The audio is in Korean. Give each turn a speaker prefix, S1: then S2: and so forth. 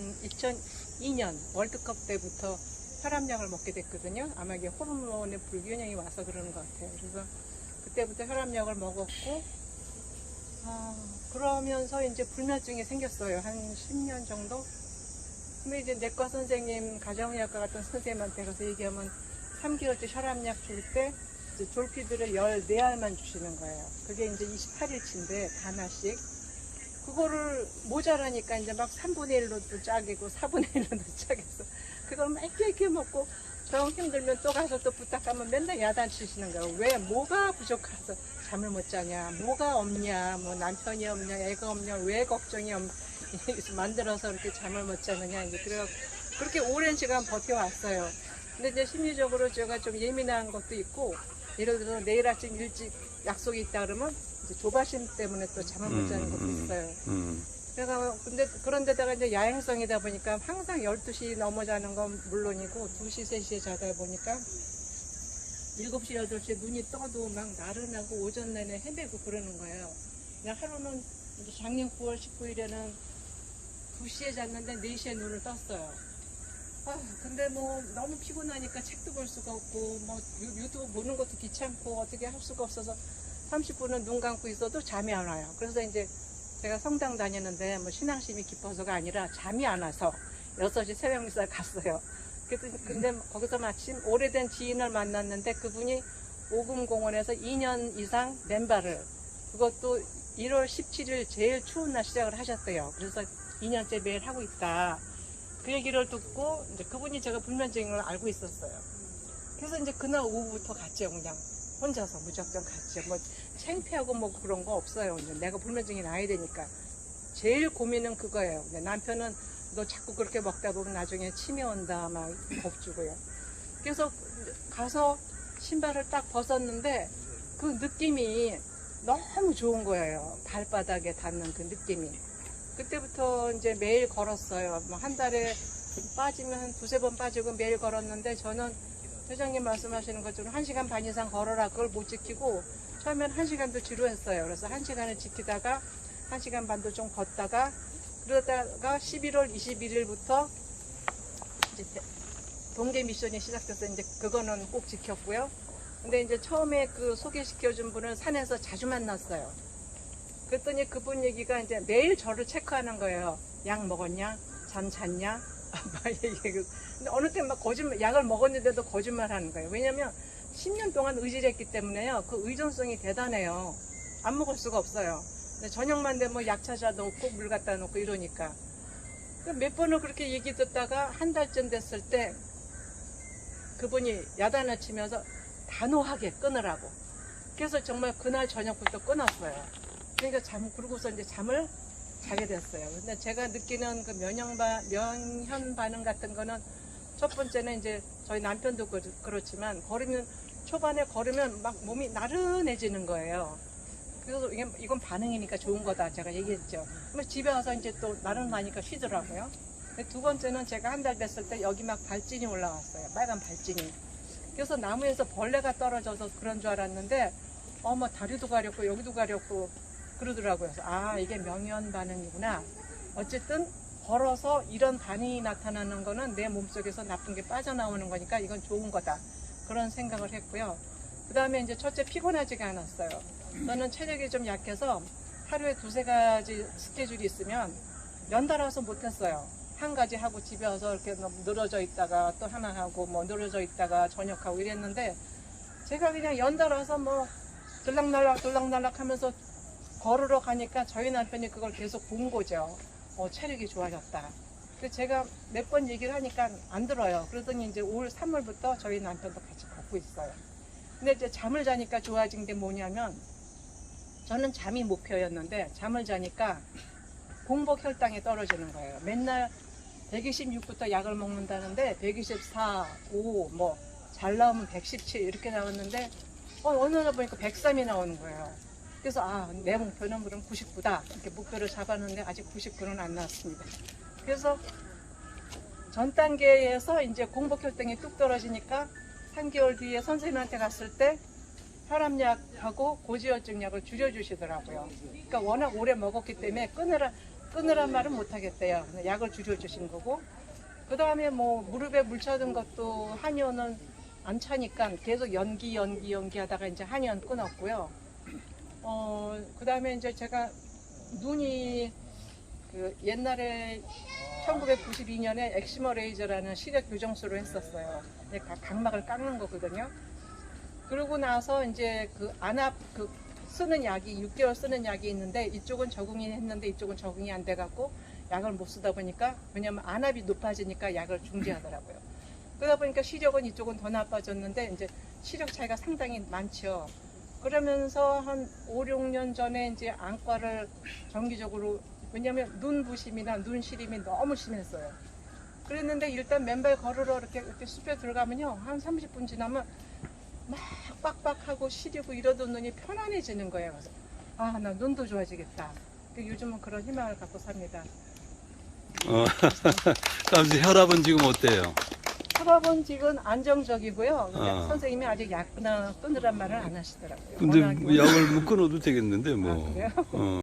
S1: 2002년 월드컵 때부터 혈압약을 먹게 됐거든요. 아마 이게 호르몬의 불균형이 와서 그러는 것 같아요. 그래서 그때부터 혈압약을 먹었고, 아, 그러면서 이제 불면증이 생겼어요. 한 10년 정도? 근데 이제 내과 선생님, 가정의학과 같은 선생님한테 가서 얘기하면 3개월째 혈압약 줄 때 졸피드를 14알만 주시는 거예요. 그게 이제 28일치인데 하나씩. 그거를 모자라니까 이제 막 3분의 1로도 짜기고 4분의 1로도 짜겠어. 그걸 막 이렇게 이렇게 먹고 정 힘들면 또 가서 또 부탁하면 맨날 야단치시는 거예요. 왜? 뭐가 부족해서 잠을 못 자냐? 뭐가 없냐? 뭐 남편이 없냐? 애가 없냐? 왜 걱정이 없, 만들어서 이렇게 잠을 못 자느냐? 이제 그래 그렇게 오랜 시간 버텨왔어요. 근데 이제 심리적으로 제가 좀 예민한 것도 있고 예를 들어서 내일 아침 일찍 약속이 있다 그러면 이제 조바심 때문에 또 잠을 못 자는 것도 있어요.
S2: 음.
S1: 그래서 근데 그런 데다가 이제 야행성이다 보니까 항상 12시 넘어 자는 건 물론이고 2시, 3시에 자다 보니까 7시, 8시에 눈이 떠도 막 나른하고 오전 내내 헤매고 그러는 거예요. 그냥 하루는 작년 9월 19일에는 2시에 잤는데 4시에 눈을 떴어요. 아, 근데 뭐 너무 피곤하니까 책도 볼 수가 없고 뭐 유- 유튜브 보는 것도 귀찮고 어떻게 할 수가 없어서 30분은 눈 감고 있어도 잠이 안 와요. 그래서 이제 제가 성당 다니는데 뭐 신앙심이 깊어서가 아니라 잠이 안 와서 6시 새벽 미사 갔어요. 근데 거기서 마침 오래된 지인을 만났는데 그분이 오금공원에서 2년 이상 맨발을 그것도 1월 17일 제일 추운 날 시작을 하셨대요. 그래서 2년째 매일 하고 있다. 그 얘기를 듣고 이제 그분이 제가 불면증인 걸 알고 있었어요. 그래서 이제 그날 오후부터 갔죠, 그냥. 혼자서 무작정 갔죠. 뭐 창피하고 뭐 그런 거 없어요. 이제 내가 불면증이 나야 되니까. 제일 고민은 그거예요. 남편은 너 자꾸 그렇게 먹다 보면 나중에 치매 온다 막 겁주고요. 그래서 가서 신발을 딱 벗었는데 그 느낌이 너무 좋은 거예요. 발바닥에 닿는 그 느낌이. 그때부터 이제 매일 걸었어요. 뭐한 달에 빠지면 한 두세 번 빠지고 매일 걸었는데 저는 회장님 말씀하시는 것처럼 한 시간 반 이상 걸어라 그걸 못 지키고 처음엔 한 시간도 지루했어요. 그래서 한 시간을 지키다가 한 시간 반도 좀 걷다가 그러다가 11월 21일부터 이제 동계 미션이 시작돼서 이제 그거는 꼭 지켰고요. 근데 이제 처음에 그 소개시켜준 분을 산에서 자주 만났어요. 그랬더니 그분 얘기가 이제 매일 저를 체크하는 거예요. 약 먹었냐? 잠 잤냐? 근데 어느 때 막 거짓말, 약을 먹었는데도 거짓말 하는 거예요. 왜냐면 10년 동안 의지를 했기 때문에요. 그 의존성이 대단해요. 안 먹을 수가 없어요. 저녁만 되면 약 찾아 놓고 물 갖다 놓고 이러니까. 그몇 번을 그렇게 얘기 듣다가 한 달쯤 됐을 때 그분이 야단을 치면서 단호하게 끊으라고. 그래서 정말 그날 저녁부터 끊었어요. 그러니까 잠, 그러고서 이제 잠을 자게 됐어요. 근데 제가 느끼는 그 면역 바, 면현 반응 같은 거는 첫 번째는 이제 저희 남편도 그- 그렇지만 걸으면 초반에 걸으면 막 몸이 나른해지는 거예요. 그래서 이게, 이건 반응이니까 좋은 거다 제가 얘기했죠. 그래서 집에 와서 이제 또 나른하니까 쉬더라고요. 근데 두 번째는 제가 한 달 됐을 때 여기 막 발진이 올라왔어요. 빨간 발진이. 그래서 나무에서 벌레가 떨어져서 그런 줄 알았는데 어머 다리도 가렵고 여기도 가렵고 그러더라고요. 아 이게 명현 반응이구나. 어쨌든 걸어서 이런 반응이 나타나는 거는 내 몸속에서 나쁜 게 빠져나오는 거니까 이건 좋은 거다. 그런 생각을 했고요. 그 다음에 이제 첫째 피곤하지가 않았어요. 저는 체력이 좀 약해서 하루에 두세 가지 스케줄이 있으면 연달아서 못했어요. 한 가지 하고 집에 와서 이렇게 늘어져 있다가 또 하나 하고 뭐 늘어져 있다가 저녁하고 이랬는데 제가 그냥 연달아서 뭐 들락날락 들락날락 하면서 걸으러 가니까 저희 남편이 그걸 계속 본 거죠. 어, 체력이 좋아졌다. 그래서 제가 몇 번 얘기를 하니까 안 들어요. 그러더니 이제 올 3월부터 저희 남편도 같이 걷고 있어요. 근데 이제 잠을 자니까 좋아진 게 뭐냐면 저는 잠이 목표였는데 잠을 자니까 공복 혈당이 떨어지는 거예요. 맨날 126부터 약을 먹는다는데 124, 5, 뭐 잘 나오면 117 이렇게 나왔는데 어, 어느 날 보니까 103이 나오는 거예요. 그래서 아, 내 목표는 그럼 99다. 이렇게 목표를 잡았는데 아직 99는 안 나왔습니다. 그래서 전 단계에서 이제 공복 혈당이 뚝 떨어지니까 3개월 뒤에 선생님한테 갔을 때 혈압약하고 고지혈증 약을 줄여주시더라고요. 그러니까 워낙 오래 먹었기 때문에 끊으라 끊으란 말은 못 하겠대요. 약을 줄여주신 거고. 그 다음에 뭐 무릎에 물 차던 것도 한의원은 안 차니까 계속 연기 연기 연기 하다가 이제 한의원 끊었고요. 어, 그 다음에 이제 제가 눈이 그 옛날에 1992년에 엑시머 레이저라는 시력 교정술을 했었어요. 각막을 깎는 거거든요. 그러고 나서 이제 그 안압 그 쓰는 약이 6개월 쓰는 약이 있는데 이쪽은 적응이 했는데 이쪽은 적응이 안 돼갖고 약을 못 쓰다 보니까 왜냐면 안압이 높아지니까 약을 중지하더라고요. 그러다 보니까 시력은 이쪽은 더 나빠졌는데 이제 시력 차이가 상당히 많죠. 그러면서 한 5, 6년 전에 이제 안과를 정기적으로 왜냐면 눈 부심이나 눈 시림이 너무 심했어요. 그랬는데 일단 맨발 걸으러 이렇게, 이렇게 숲에 들어가면요. 한 30분 지나면 막 빡빡하고 시리고 이러던 눈이 편안해지는 거예요. 그래서 아, 나 눈도 좋아지겠다. 그 요즘은 그런 희망을 갖고 삽니다.
S2: 어, 그럼 혈압은 지금 어때요?
S1: 혈압은 지금 안정적이고요. 근데
S2: 아.
S1: 선생님이 아직 약 끊어, 끊으란 말을 안 하시더라고요.
S2: 근데 뭐 약을 못 끊어도 되겠는데 뭐.
S1: 아, 그래요?
S2: 어.